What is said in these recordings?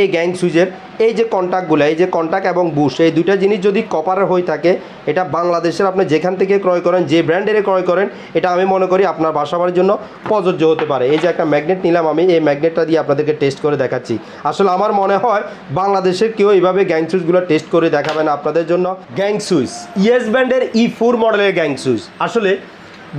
এই গ্যাং সুইচের এই যে কন্ট্যাক্টগুলো এই যে কন্ট্যাক্ট এবং বুশ, এই দুইটা জিনিস যদি কপারের হয়ে থাকে, এটা বাংলাদেশের আপনি যেখান থেকে ক্রয় করেন, যে ব্র্যান্ডের ক্রয় করেন, এটা আমি মনে করি আপনার বাসাবার জন্য প্রযোজ্য হতে পারে। এই যে একটা ম্যাগনেট নিলাম আমি, এই ম্যাগনেটটা দিয়ে আপনাদেরকে টেস্ট করে দেখাচ্ছি। আসলে আমার মনে হয় বাংলাদেশের কেউ এইভাবে গ্যাং সুইচগুলো টেস্ট করে দেখাবেন আপনাদের জন্য। গ্যাং সুইচ ইয়েস ব্র্যান্ডের ই ফোর মডেলের গ্যাং সুইচ আসলে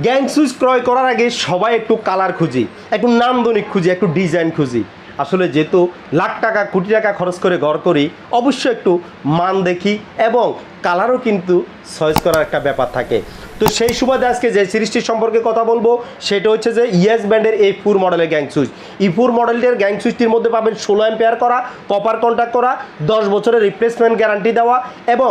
গ্যাং সুইচ ক্রয় করার আগে সবাই একটু কালার খুঁজি, একটু নান্দনিক খুঁজি, একটু ডিজাইন খুঁজি। আসলে যেহেতু লাখ টাকা, কোটি টাকা খরচ করে ঘর করি, অবশ্যই একটু মান দেখি এবং কালারও কিন্তু চয়েস করার একটা ব্যাপার থাকে। তো সেই সুবাদে আজকে যে সিরিজটি সম্পর্কে কথা বলব, সেটা হচ্ছে যে ইয়েস ব্র্যান্ডের এই ফোর মডেলের গ্যাং সুইচ ই ফোর মডেলটির গ্যাং সুইচটির মধ্যে পাবেন ষোলো অ্যাম্পেয়ার করা কপার কন্ট্যাক্ট করা, দশ বছরের রিপ্লেসমেন্ট গ্যারান্টি দেওয়া এবং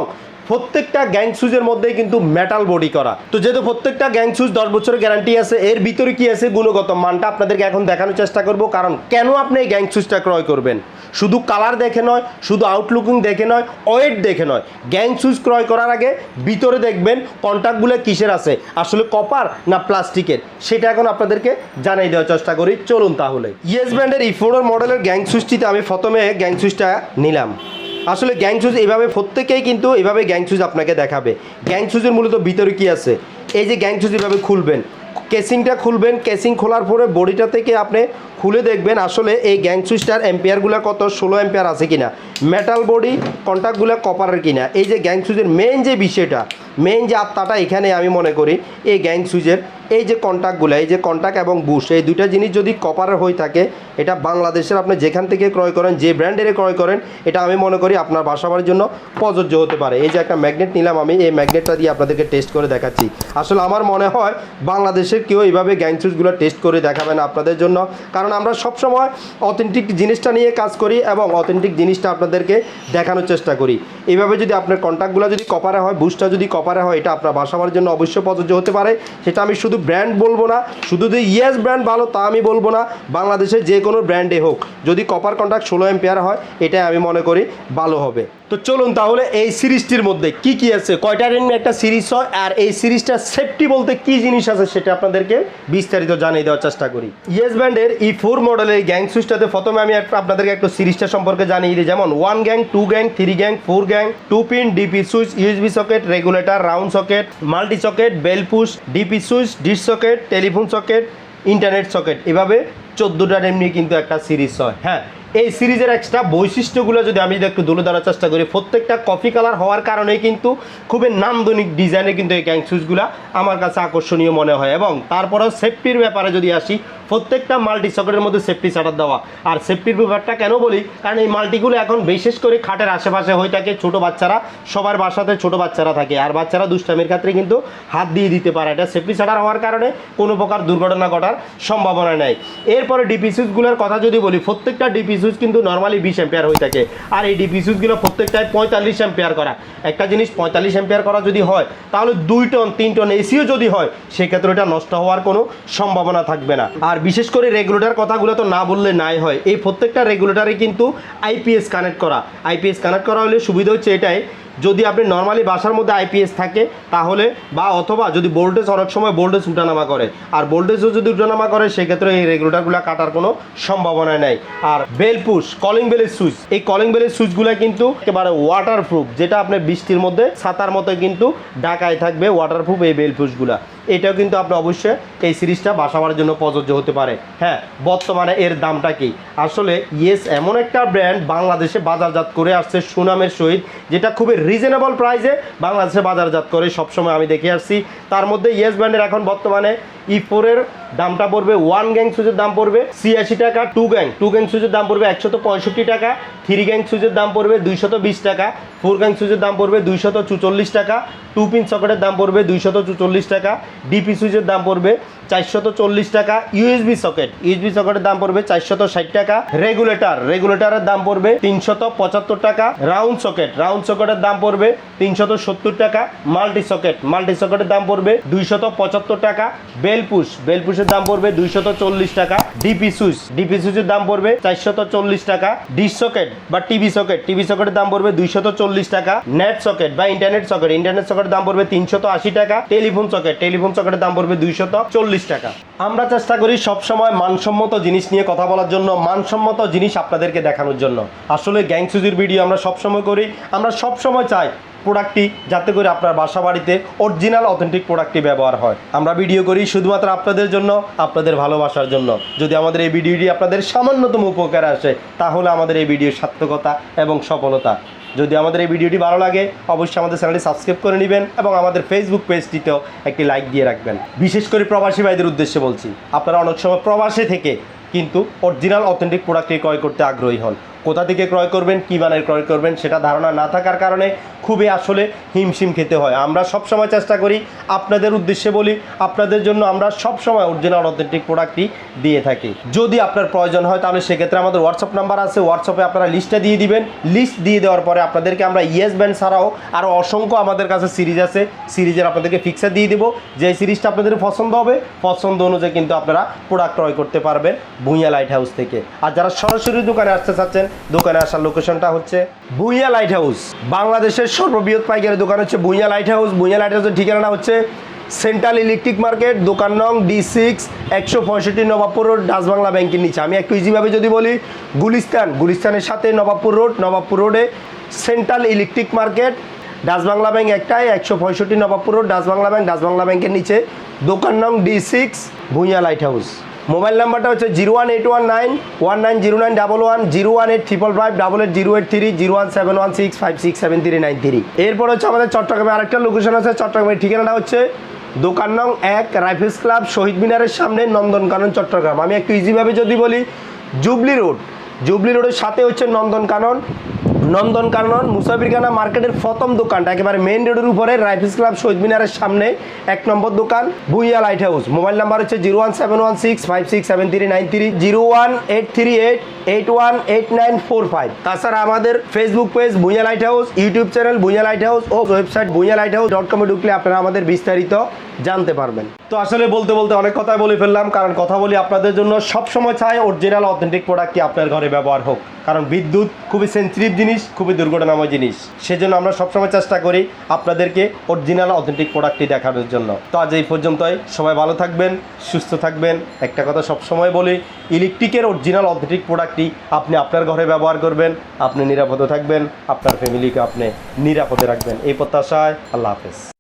প্রত্যেকটা গ্যাং সুজের মধ্যেই কিন্তু মেটাল বডি করা। তো যেহেতু প্রত্যেকটা গ্যাং সুজ দশ বছরের গ্যারান্টি আছে, এর ভিতরে কি আছে? গুণগত মানটা আপনাদেরকে এখন দেখানোর চেষ্টা করব, কারণ কেন আপনি এই গ্যাং সুজটা ক্রয় করবেন? শুধু কালার দেখে নয়, শুধু আউটলুকিং দেখে নয় ওয়েট দেখে নয়। গ্যাং সুজ ক্রয় করার আগে ভিতরে দেখবেন কন্ট্যাক্টগুলো কিসের আছে? আসলে কপার না প্লাস্টিকের সেটা এখন আপনাদেরকে জানাই দেওয়ার চেষ্টা করি। চলুন তাহলে। ইয়েস ব্র্যান্ডের ইফোর মডেলের গ্যাং সুইচটিতে আমি প্রথমে গ্যাং সুইচটা নিলাম। আসলে গ্যাং সুজ এভাবে প্রত্যেকেই কিন্তু এভাবে গ্যাং সুজ আপনাকে দেখাবে। গ্যাং সুজের মূলত ভিতরে কি আছে? এই যে গ্যাং সুজ এভাবে খুলবেন। কেসিংটা খুলবেন। কেসিং খোলার পরে বডিটা থেকে আপনি খুলে দেখবেন আসলে এই গ্যাং সুইচটার এম্পিয়ারগুলো কত, ষোলো এম্পিয়ার আছে কিনা মেটাল বডি কন্ট্যাক্টগুলো কপারের কিনা। এই যে গ্যাং সুইচের মেন যে বিষয়টা মেন যে আত্মাটা এখানে আমি মনে করি, এই গ্যাং সুইচের এই যে কন্ট্যাক্টগুলো এই যে কন্ট্যাক্ট এবং বুশ এই দুইটা জিনিস যদি কপারের হয়ে থাকে, এটা বাংলাদেশের আপনি যেখান থেকে ক্রয় করেন, যে ব্র্যান্ডের ক্রয় করেন, এটা আমি মনে করি আপনার বাসাবার জন্য প্রযোজ্য হতে পারে। এই যে একটা ম্যাগনেট নিলাম আমি, এই ম্যাগনেটটা দিয়ে আপনাদেরকে টেস্ট করে দেখাচ্ছি। আসলে আমার মনে হয় বাংলাদেশের কেউ এইভাবে গ্যাং সুইচগুলো টেস্ট করে দেখাবেন আপনাদের জন্য। কারণ আমরা সবসময় অথেন্টিক জিনিসটা নিয়ে কাজ করি এবং অথেন্টিক জিনিসটা আপনাদেরকে দেখানোর চেষ্টা করি। এইভাবে যদি আপনার কন্ট্যাক্টগুলো যদি কপারে হয় বুস্টটা যদি কপারে হয়, এটা আপনার বাসাবার জন্য অবশ্যই প্রযোজ্য হতে পারে। সেটা আমি শুধু ব্র্যান্ড বলব না, শুধু যে ইয়েস ব্র্যান্ড ভালো তা আমি বলব না, বাংলাদেশের যে কোনো ব্র্যান্ডে হোক। যদি কপার কন্ট্যাক্ট ষোলো এম্পিয়ার হয়, এটাই আমি মনে করি ভালো হবে। তো চলুন তাহলে এই সিরিজটির মধ্যে কি কি আছে? কয়টা রেন একটা সিরিজ হয়? আর এই সিরিজটার সেফটি বলতে কি জিনিস আছে, সেটা আপনাদেরকে বিস্তারিত জানিয়ে দেওয়ার চেষ্টা করি। ইয়েস ব্র্যান্ডের ই ফোর মডেলের গ্যাং সুইচটাতে প্রথমে আমি একটা আপনাদেরকে একটু সিরিজটা সম্পর্কে জানিয়ে দিই। যেমন one gang two gang three gang four gang two pin DP switch USB socket regulator round socket multi socket bell push DP switch dish socket telephone socket internet socket এভাবে চোদ্দোটা এমনি কিন্তু একটা সিরিজ হয়। হ্যাঁ এই সিরিজের এক্সট্রা বৈশিষ্ট্যগুলো যদি আমি যদি একটু তুলে ধরার চেষ্টা করি, প্রত্যেকটা কফি কালার হওয়ার কারণেই কিন্তু খুবই নান্দনিক ডিজাইনে কিন্তু এই সুইচগুলো আমার কাছে আকর্ষণীয় মনে হয়। এবং তারপরেও সেফটির ব্যাপারে যদি আসি, প্রত্যেকটা মাল্টি সকেটের মধ্যে সেফটি শাটার দেওয়া। আর সেফটির ব্যাপারটা কেন বলি? কারণ এই মাল্টিগুলো এখন বিশেষ করে খাটের আশেপাশে হয়ে থাকে ছোটো বাচ্চারা, সবার বাসাতে ছোট বাচ্চারা থাকে। আর বাচ্চারা দুষ্টামির ক্ষেত্রে কিন্তু হাত দিয়ে দিতে পারে। এটা সেফটি শাটার হওয়ার কারণে কোনো প্রকার দুর্ঘটনা ঘটার সম্ভাবনা নেই। এরপরে ডিপি কথা যদি বলি, প্রত্যেকটা ডিপি সুইচ কিন্তু নর্মালি বিশ এম্পেয়ার হয়ে থাকে। আর এই ডিপি সুইচগুলো প্রত্যেকটায় পঁয়তাল্লিশ এম্পেয়ার করা। একটা জিনিস পঁয়তাল্লিশ এম্পেয়ার করা যদি হয়, তাহলে দুই টন তিন টন এসিও যদি হয়, সেক্ষেত্রে এটা নষ্ট হওয়ার কোনো সম্ভাবনা থাকবে না। আর বিশেষ করে রেগুলেটার কথাগুলো তো না বললে নাই হয়। এই প্রত্যেকটা রেগুলেটারে কিন্তু আইপিএস কানেক্ট করা। আইপিএস কানেক্ট করা হলে সুবিধা হচ্ছে এটাই যদি আপনি নর্মালি বাসার মধ্যে আইপিএস থাকে, তাহলে বা অথবা যদি ভোল্টেজ অনেক সময় ভোল্টেজ উঠানামা করে। আর ভোল্টেজও যদি উঠানামা করে, সেক্ষেত্রে এই রেগুলেটারগুলো কাটার কোনো সম্ভাবনা নেই। আর বেল পুশ কলিং বেলের সুইচ এই কলিং বেলের সুইচগুলো কিন্তু একেবারে ওয়াটারপ্রুফ যেটা আপনার বৃষ্টির মধ্যে, ছাতার মতো কিন্তু ঢাকায় থাকবে ওয়াটারপ্রুফ এই বেল পুশগুলা এটাও কিন্তু আপনি অবশ্যই এই সিরিজটা বাসাবার জন্য প্রযোজ্য হতে পারে। হ্যাঁ বর্তমানে এর দামটা কি? আসলে ইয়েস এমন একটা ব্র্যান্ড বাংলাদেশে বাজারজাত করে আসছে সুনামের সহিত, যেটা খুবই রিজনেবল প্রাইসে বাংলাদেশে বাজারজাত করে। সবসময় আমি দেখে আসছি। তার মধ্যে ইয়েস ব্র্যান্ডের এখন বর্তমানে ই ফোরের দামটা পড়বে ওয়ান গ্যাং সুজের দাম পড়বে ছিয়াশি টাকা টু গ্যাং টু গ্যাং সুজের দাম পড়বে একশত পঁয়ষট্টি টাকা থ্রি গ্যাং সুজের দাম পড়বে দুইশত বিশ টাকা ফোর গ্যাং সুজের দাম পড়বে দুইশত চুচল্লিশ টাকা টু পিন সকেটের দাম পড়বে দুইশত চুচল্লিশ টাকা ডিপি সুইচের দাম পড়বে চারশত চল্লিশ টাকা ইউএসবি সকেট ইউএসবি সকেটের দাম পড়বে চারশত ষাট টাকা। রেগুলেটর রেগুলেটরের দাম পড়বে তিনশত পঁচাত্তর টাকা। রাউন্ড সকেট রাউন্ড সকেটের দাম পড়বে তিনশত সত্তর টাকা। মাল্টি সকেট মাল্টি সকেটের দাম পড়বে দুইশত পঁচাত্তর টাকা। বেলপুশ বেলপুশের দাম পড়বে দুইশত চল্লিশ টাকা। ডিপি সুইচ ডিপি সুইচের দাম পড়বে চারশত চল্লিশ টাকা। ডিশ সকেট বা টিভি সকেট টিভি সকেটের দাম পড়বে দুইশত চল্লিশ টাকা। নেট সকেট বা ইন্টারনেট সকেট ইন্টারনেট সকেটের দাম পড়বে তিনশত আশি টাকা। টেলিফোন সকেট টেলিফোন সকেটের দাম পড়বে দুইশত চল্লিশ টাকা। আমরা চেষ্টা করি সবসময় মানসম্মত জিনিস নিয়ে কথা বলার জন্য, মানসম্মত জিনিস আপনাদেরকে দেখানোর জন্য। আসলে গ্যাং সুজির ভিডিও আমরা সবসময় করি। আমরা সবসময় চাই প্রোডাক্টটি যাতে করে আপনার বাসা বাড়িতে অরিজিনাল অথেন্টিক প্রোডাক্টটি ব্যবহার হয়। আমরা ভিডিও করি শুধুমাত্র আপনাদের জন্য, আপনাদের ভালোবাসার জন্য। যদি আমাদের এই ভিডিওটি আপনাদের সামান্যতম উপকার আসে, তাহলে আমাদের এই ভিডিওর সার্থকতা এবং সফলতা যদি আমাদের এই ভিডিওটি ভালো লাগে, অবশ্যই আমাদের চ্যানেলটি সাবস্ক্রাইব করে নেবেন এবং আমাদের ফেসবুক পেজটিতেও একটি লাইক দিয়ে রাখবেন। বিশেষ করে প্রবাসী ভাইদের উদ্দেশ্যে বলছি, আপনারা অনেক সময় প্রবাসে থেকে কিন্তু অরিজিনাল অথেন্টিক প্রোডাক্টটি ক্রয় করতে আগ্রহী হন। কোথা থেকে ক্রয় করবেন, কী মানের ক্রয় করবেন, সেটা ধারণা না থাকার কারণে খুবই আসলে হিমশিম খেতে হয়। আমরা সব সময় চেষ্টা করি আপনাদের উদ্দেশ্যে বলি, আপনাদের জন্য আমরা সব সময় অরিজিনাল অথেন্টিক প্রোডাক্টটি দিয়ে থাকি। যদি আপনার প্রয়োজন হয়, তাহলে সেক্ষেত্রে আমাদের হোয়াটসঅ্যাপ নাম্বার আছে। হোয়াটসঅ্যাপে আপনারা লিস্টটা দিয়ে দিবেন। লিস্ট দিয়ে দেওয়ার পরে আপনাদেরকে আমরা ইয়েস ব্যান্ড ছাড়াও আরও অসংখ্য আমাদের কাছে সিরিজ আছে। সিরিজের আপনাদেরকে ফিক্সার দিয়ে দিব। যে সিরিজটা আপনাদের পছন্দ হবে, পছন্দ অনুযায়ী কিন্তু আপনারা প্রোডাক্ট ক্রয় করতে পারবেন ভুঁইয়া লাইট হাউস থেকে। আর যারা সরাসরি দোকানে আসতে চাচ্ছেন দোকানে আসার লোকেশনটা হচ্ছে ভুঁইয়া লাইট হাউস বাংলাদেশের সর্ববৃহৎ পাইকারি দোকান হচ্ছে Bhuiyan light house Bhuiyan light হাউসের ঠিকানা হচ্ছে সেন্ট্রাল ইলেকট্রিক মার্কেট দোকান নং ডি সিক্স একশো পঁয়ষট্টি নবাবপুর রোড ডাচবাংলা ব্যাংকের নিচে। আমি একটু ইজিভাবে যদি বলি, গুলিস্তান। গুলিস্তানের সাথে নবাবপুর রোড, নবাবপুর রোডে central electric market Dutch Bangla bank একটাই একশো পঁয়ষট্টি নবাবপুর রোড ডাসবাংলা ব্যাংক ডাসবাংলা ব্যাংকের নিচে। দোকান নং D six Bhuiyan light house mobile নাম্বারটা হচ্ছে zero one eight one nine one nine zero nine double one, zero one eight triple five, double eight zero eight three, zero one seven one six, five six seven three nine three এরপর হচ্ছে আমাদের চট্টগ্রামে আরেকটা location আছে, চট্টগ্রামের ঠিকানাটা হচ্ছে দোকান নং এক রাইফেলস ক্লাব শহীদ মিনারের সামনে, নন্দনকানন, চট্টগ্রাম। আমি একটু ইজিভাবে যদি বলি, জুবলি রোড। জুবলি রোডের সাথে হচ্ছে নন্দনকানন। নন্দনকানন মুসাফিরখানা মার্কেটের প্রথম দোকানটা একেবারে মেইন রোডের উপরে রাইফেলস ক্লাব শহীদ মিনারের সামনে এক নম্বর দোকান Bhuiyan light house mobile number হচ্ছে zero one seven one six five six seven three nine three, zero one eight three eight eight one eight nine four five. তাছাড়া আমাদের Facebook page Bhuiyan light house YouTube channel Bhuiyan light house ও website Bhuiyan light house dot কমে ঢুকলে আপনারা আমাদের বিস্তারিত জানতে পারবেন। তো আসলে বলতে বলতে অনেক কথাই বলে ফেললাম, কারণ কথা বলি আপনাদের জন্য সব সময় চাই অরিজিনাল অথেন্টিক প্রোডাক্ট কি আপনার ঘরে ব্যবহার হোক। কারণ বিদ্যুৎ খুবই সেন্সিটিভ জিনিস, খুবই দুর্ঘটনাময় জিনিস। সেজন্য আমরা সবসময় চেষ্টা করি আপনাদেরকে অরিজিনাল অথেন্টিক প্রোডাক্টটি দেখানোর জন্য। তো আজ এই পর্যন্তই। সবাই ভালো থাকবেন, সুস্থ থাকবেন। একটা কথা সবসময় বলি ইলেকট্রিকের অরিজিনাল অথেন্টিক প্রোডাক্টটি আপনি আপনার ঘরে ব্যবহার করবেন, আপনি নিরাপদে থাকবেন, আপনার ফ্যামিলিকে আপনি নিরাপদে রাখবেন। এই প্রত্যাশায় আল্লাহ হাফেজ।